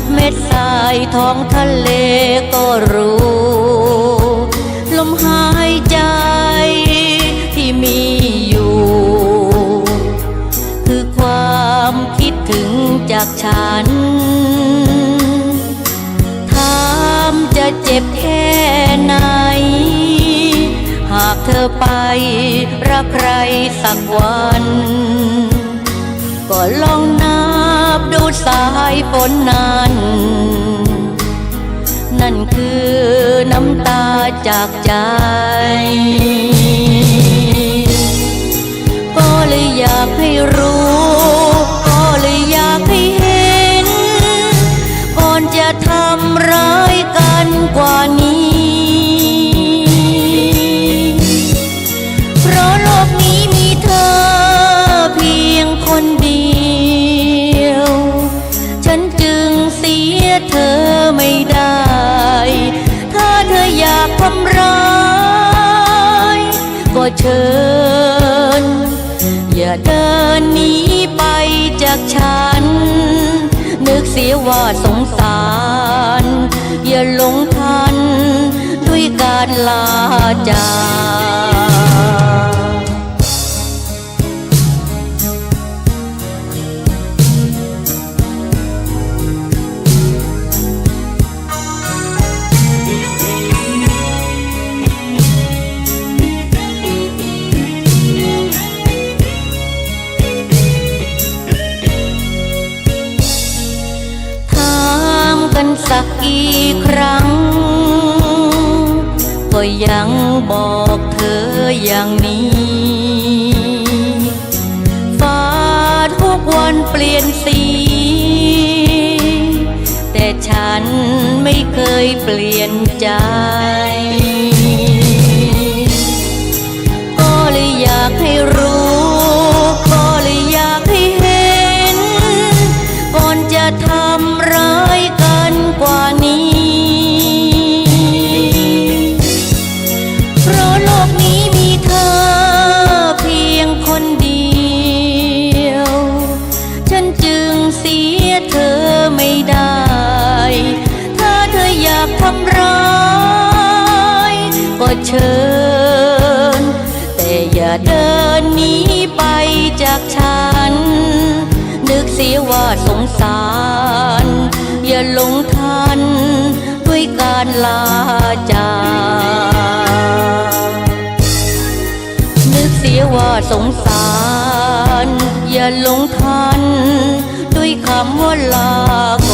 นับเม็ดทรายท้องทะเลก็รู้ ลมหายใจที่มีอยู่ คือความคิดถึงจากฉันถามจะเจ็บแค่ไหน หากเธอไปรักใครสักวัน ก็ลอง บดูสายฝนนั้น นั่นคือน้ำตาจากใจ ก็เลยอยากให้รู้ ก็เลยอยากให้เห็น ก่อนจะทำร้ายกันกว่า เธอไม่ได้ ถ้าเธออยากทำร้ายก็เชิญ อย่าเดินหนีไปจากฉัน นึกเสียว่าสงสาร อย่าหลงทัน ด้วยการลาจาก สักกี่ครั้ง ก็ยังบอกเธออย่างนี้ฟ้าทุกวันเปลี่ยนสี แต่ฉันไม่เคยเปลี่ยนใจ ก็เชิญ แต่อย่าเดินหนีไปจากฉัน นึกเสียว่าสงสาร อย่าหลงทัน ด้วยการลาจากนึกเสียว่าสงสาร อย่าหลงทัน ด้วยคำว่าลาน